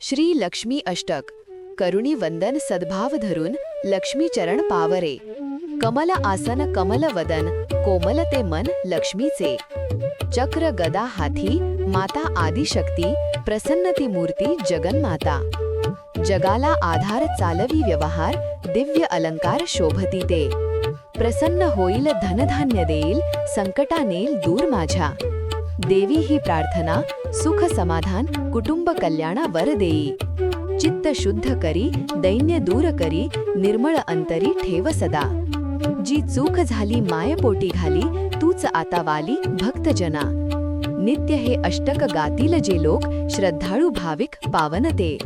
श्री लक्ष्मी अष्टक करुणी वंदन सद्भाव धरून लक्ष्मी चरण पावरे कमल आसन कमल वदन कोमल ते मन लक्ष्मीचे. चक्र गदा हाथी माता आदिशक्ती प्रसन्नती मूर्ती जगन्माता. जगाला आधार चालवी व्यवहार दिव्य अलंकार शोभती ते. प्रसन्न होईल धनधान्य देईल संकटा नेल दूर माझ्या. देवी ही प्रार्थना सुख समाधान कुटुंब कल्याणा वर देई. चित्त शुद्ध करी दैन्य दूर करी निर्मळ अंतरी ठेव सदा. जी चूक झाली मायपोटी घाली तूच आता वाली भक्तजना. नित्य हे अष्टक गातील जे लोक श्रद्धाळू भाविक पावनते